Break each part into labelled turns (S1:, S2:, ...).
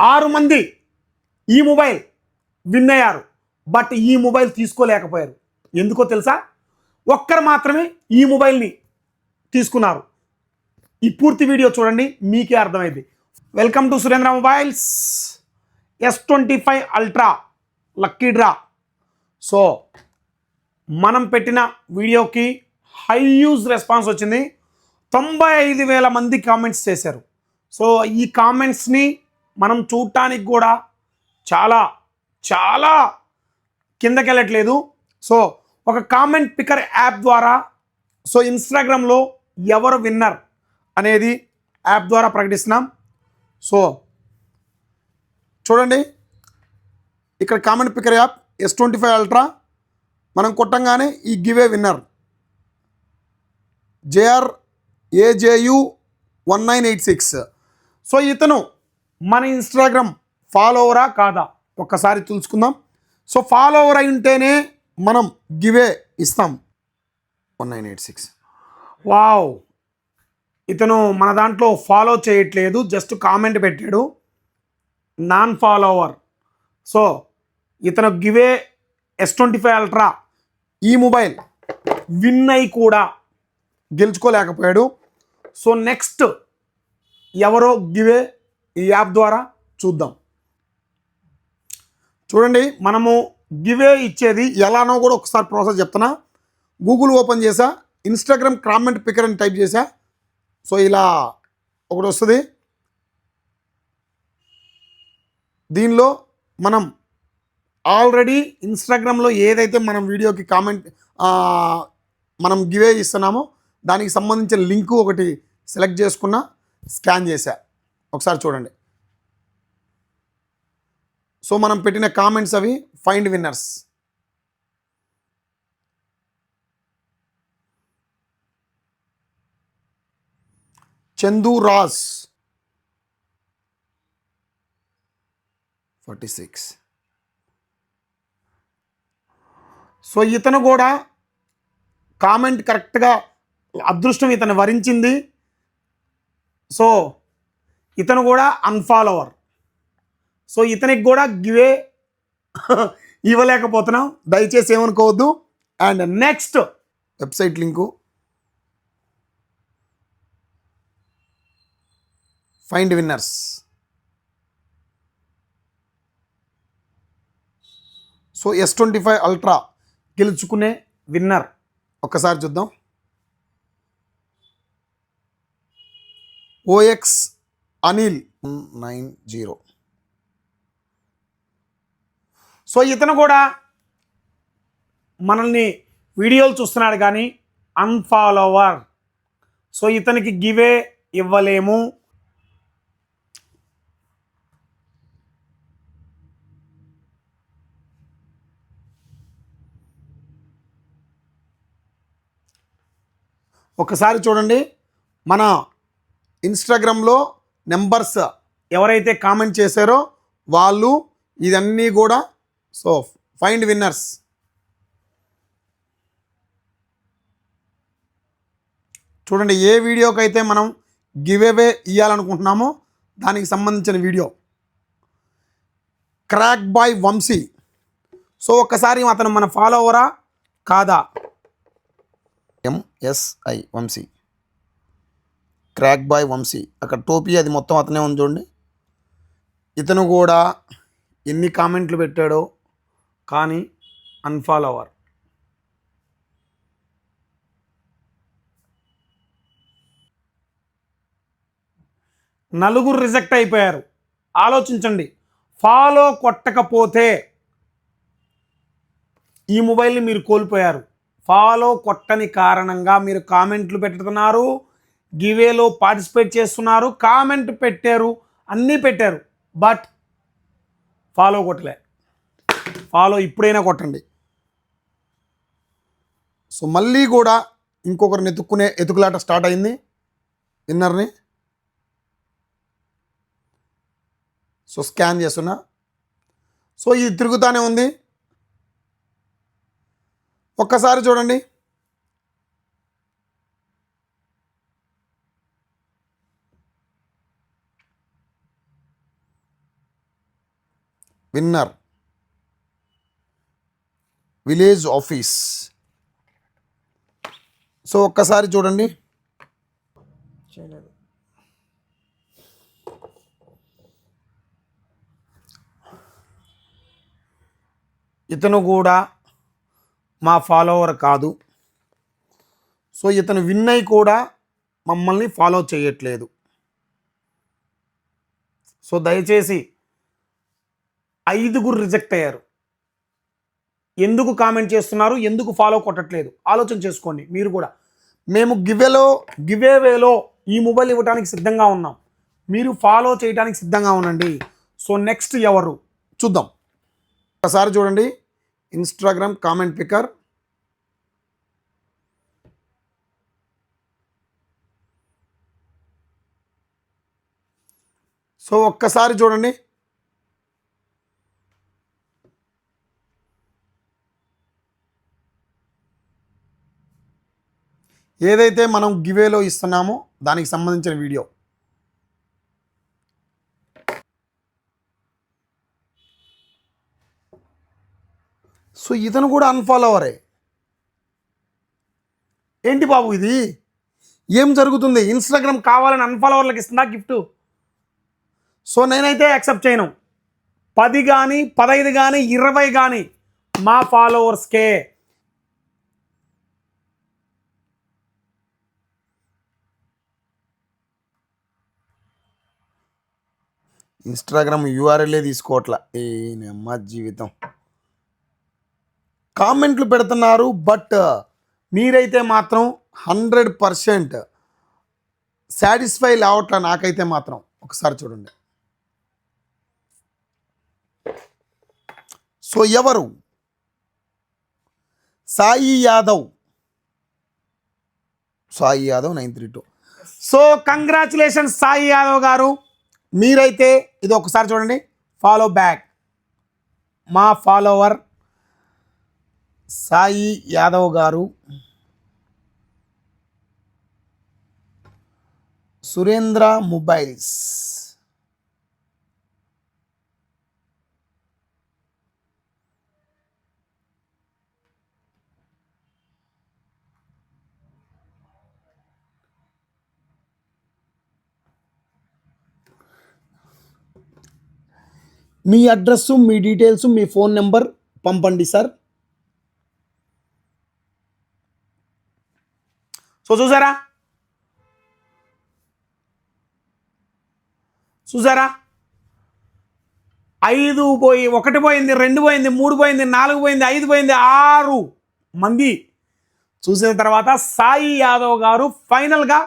S1: ఆరు మంది ఈ మొబైల్ విన్ అయ్యారు. బట్ ఈ మొబైల్ తీసుకోలేకపోయారు. ఎందుకో తెలుసా? ఒక్కరు మాత్రమే ఈ మొబైల్ని తీసుకున్నారు. ఈ పూర్తి వీడియో చూడండి మీకే అర్థమైంది. Welcome to Surendra mobiles. S twenty five ultra lucky draw so మనం పెట్టిన వీడియోకి హై యూజ్ రెస్పాన్స్ వచ్చింది. తొంభై ఐదు వేల మంది కామెంట్స్ చేశారు. సో ఈ కామెంట్స్ని మనం చూడటానికి కూడా చాలా చాలా కిందకెళ్ళట్లేదు. సో ఒక కామెంట్ పికర్ యాప్ ద్వారా సో ఇన్స్టాగ్రామ్లో ఎవరు విన్నర్ అనేది యాప్ ద్వారా ప్రకటిస్తున్నాం. సో చూడండి. ఇక్కడ comment picker app S twenty five ultra మనం కొట్టంగానే ఈ giveaway winner J R A J U one nine eight six so ఇతను మన ఇన్స్టాగ్రామ్ ఫాలోవరా కాదా? ఒక్కసారి తెలుసుకుందాం. సో ఫాలోవర్ అయి ఉంటేనే మనం గివే ఇస్తాం. One nine eight six wow. ఇతను మన దాంట్లో ఫాలో చేయట్లేదు జస్ట్ కామెంట్ పెట్టాడు. నాన్ ఫాలోవర్ సో ఇతను giveaway S twenty five ultra ఈ మొబైల్ విన్ అయి కూడా గెలుచుకోలేకపోయాడు. సో నెక్స్ట్ ఎవరో గివే ఈ యాప్ ద్వారా చూద్దాం. చూడండి మనము గివే ఇచ్చేది ఎలానో కూడా ఒకసారి ప్రాసెస్ చెప్తున్నా. గూగుల్ ఓపెన్ చేసా ఇన్స్టాగ్రామ్ కామెంట్ పికర్ అని టైప్ చేసా సో ఇలా ఒకటి వస్తుంది. దీనిలో మనం ఆల్రెడీ ఇన్స్టాగ్రామ్లో ఏదైతే మనం వీడియోకి కామెంట్ మనం గివే ఇస్తున్నామో దానికి సంబంధించిన లింకు ఒకటి సెలెక్ట్ చేసుకున్నా స్కాన్ చేశా. ఒకసారి చూడండి. సో మనం పెట్టిన కామెంట్స్ అవి find winners Chandu Raj. Forty six so ఇతను కూడా కామెంట్ కరెక్ట్గా అదృష్టం ఇతను వరించింది. సో ఇతను కూడా అన్ఫాలోవర్ సో ఇతనికి కూడా గివే ఇవ్వలేకపోతున్నాం. దయచేసి ఏమనుకోవద్దు. And next website link find winners so S twenty five ultra గెలుచుకునే winner ఒక్కసారి చూద్దాం. OX Anil nine zero. So ఇతను కూడా మనల్ని వీడియోలు చూస్తున్నాడు కానీ అన్ఫాలోవర్. సో ఇతనికి గివే ఇవ్వలేము. ఒకసారి చూడండి మన ఇన్స్టాగ్రామ్లో నెంబర్స్ ఎవరైతే కామెంట్ చేశారో వాళ్ళు ఇదన్నీ కూడా సో ఫైండ్ విన్నర్స్. చూడండి ఏ వీడియోకైతే మనం గివ్ అవే ఇవ్వాలనుకుంటున్నామో దానికి సంబంధించిన video. Crack boy Vamshi. So ఒక్కసారి అతను మన ఫాలోవరా? కాదా? MSI Vamshi. Crack boy Vamshi. అక్కడ టోపీ అది మొత్తం అతనే ఉంది చూడండి. ఇతను కూడా ఎన్ని కామెంట్లు పెట్టాడో కానీ అన్ఫాలోవర్ నలుగురు రిజెక్ట్ అయిపోయారు. ఆలోచించండి. ఫాలో కొట్టకపోతే ఈ మొబైల్ని మీరు కోల్పోయారు. ఫాలో కొట్టని కారణంగా మీరు కామెంట్లు పెడుతున్నారు గివేలో పార్టిసిపేట్ చేస్తున్నారు కామెంట్ పెట్టారు అన్నీ పెట్టారు. బట్ ఫాలో కొట్టలే. ఫాలో ఇప్పుడైనా కొట్టండి. సో మళ్ళీ కూడా ఇంకొకరిని ఎత్తుక్కునే ఎతుకులాట స్టార్ట్ అయింది. విన్నర్ని సో స్కాన్ చేస్తున్నా. సో ఇది తిరుగుతూనే ఉంది. ఒక్కసారి చూడండి.
S2: విన్నర్. Village office. సో ఒక్కసారి చూడండి.
S1: ఇతను కూడా మా ఫాలోవర్ కాదు. సో ఇతను విన్ అయి కూడా మమ్మల్ని ఫాలో చేయట్లేదు. సో దయచేసి ఐదుగురు రిజెక్ట్ అయ్యారు. ఎందుకు కామెంట్ చేస్తున్నారు? ఎందుకు ఫాలో కొట్టట్లేదు? ఆలోచన చేసుకోండి మీరు కూడా. మేము గివెలో గివేవేలో ఈ మొబైల్ ఇవ్వడానికి సిద్ధంగా ఉన్నాం. మీరు ఫాలో చేయడానికి సిద్ధంగా ఉండండి. సో నెక్స్ట్ ఎవరు? చూద్దాం. ఒకసారి చూడండి. ఇన్స్టాగ్రామ్ కామెంట్ పికర్ సో ఒక్కసారి చూడండి. ఏదైతే మనం గివేలో ఇస్తున్నామో దానికి సంబంధించిన వీడియో. సో ఇతను కూడా అన్ఫాలోవరే ఏంటి బాబు ఇది? ఏం జరుగుతుంది? ఇన్స్టాగ్రామ్ కావాలని అన్ఫాలోవర్లకు ఇస్తుందా గిఫ్ట్ సో నేనైతే యాక్సెప్ట్ చేయను. పది కానీ పదహైదు కానీ ఇరవై కానీ మా ఫాలోవర్స్కే
S2: ఇన్స్టాగ్రామ్ యూఆర్ఎల్ఏ తీసుకోవట్లా? ఏ జీవితం. కామెంట్లు పెడుతున్నారు బట్
S1: మీరైతే మాత్రం
S2: హండ్రెడ్ పర్సెంట్ సాటిస్ఫై అవట్లా నాకైతే మాత్రం. ఒకసారి చూడండి. సో ఎవరు? Sai Yadav. Sai Yadav nine three two.
S1: So congratulation Sai Yadav garu. మీరైతే ఇది ఒకసారి చూడండి. ఫాలో బ్యాక్ మా ఫాలోవర్ సాయి యాదవ్ గారు
S2: సురేంద్ర మొబైల్స్.
S1: మీ అడ్రస్ మీ డీటెయిల్స్ మీ ఫోన్ నెంబర్ పంపండి సార్. సో చూసారా? చూసారా? ఐదు పోయి ఒకటి పోయింది రెండు పోయింది మూడు పోయింది నాలుగు పోయింది ఐదు పోయింది ఆరు మంది చూసిన తర్వాత సాయి యాదవ్ గారు ఫైనల్గా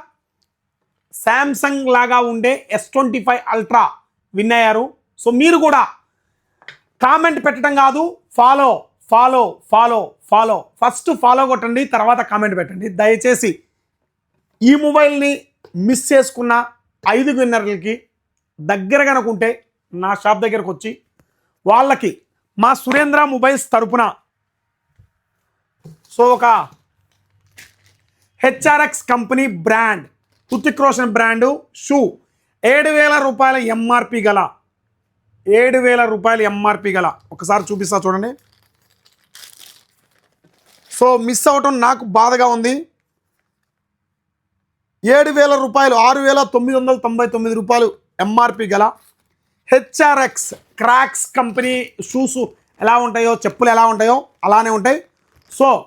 S1: శాంసంగ్ లాగా ఉండే S twenty five ultra win అయ్యారు. సో మీరు కూడా కామెంట్ పెట్టడం కాదు follow follow follow follow first follow కొట్టండి తర్వాత కామెంట్ పెట్టండి. దయచేసి ఈ మొబైల్ని మిస్ చేసుకున్న ఐదు విన్నర్లకి దగ్గర కనుకుంటే నా షాప్ దగ్గరకు వచ్చి వాళ్ళకి మా సురేంద్ర మొబైల్స్ తరపున సో ఒక HRX company brand Hrithik Roshan brand shoe. ఏడు వేల రూపాయల ఎంఆర్పి గల ఏడు వేల రూపాయలు ఎంఆర్పి గల. ఒకసారి చూపిస్తా చూడండి. సో మిస్ అవ్వటం నాకు బాధగా ఉంది. ఏడు వేల రూపాయలు ఆరు వేల తొమ్మిది వందల తొంభై తొమ్మిది రూపాయలు ఎంఆర్పి గల హెచ్ఆర్ఎక్స్ క్రాక్స్ కంపెనీ షూస్ ఎలా ఉంటాయో చెప్పులు ఎలా ఉంటాయో అలానే ఉంటాయి. సో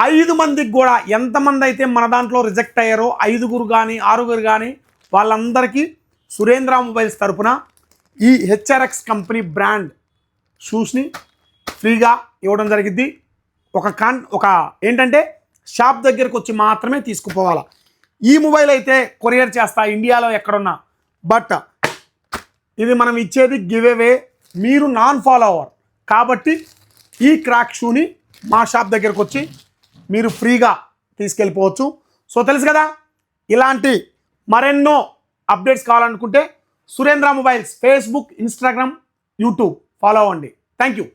S1: ఐదు మందికి కూడా ఎంతమంది అయితే మన దాంట్లో రిజెక్ట్ అయ్యారో ఐదుగురు కానీ ఆరుగురు కానీ వాళ్ళందరికీ సురేంద్ర మొబైల్స్ తరపున ఈ హెచ్ఆర్ఎక్స్ కంపెనీ బ్రాండ్ షూస్ని ఫ్రీగా ఇవ్వడం జరిగింది. ఒక కాన్ ఒక ఏంటంటే షాప్ దగ్గరకు వచ్చి మాత్రమే తీసుకుపోవాలి. ఈ మొబైల్ అయితే కొరియర్ చేస్తా ఇండియాలో ఎక్కడున్నా. బట్ ఇది మనం ఇచ్చేది గివ్ అవే మీరు నాన్ ఫాలోవర్ కాబట్టి ఈ క్రాక్ షూని మా షాప్ దగ్గరకు వచ్చి మీరు ఫ్రీగా తీసుకెళ్ళిపోవచ్చు. సో తెలుసు కదా ఇలాంటి మరెన్నో అప్డేట్స్ కావాలనుకుంటే Surendra mobiles Facebook Instagram YouTube. Follow అవ్వండి. Thank you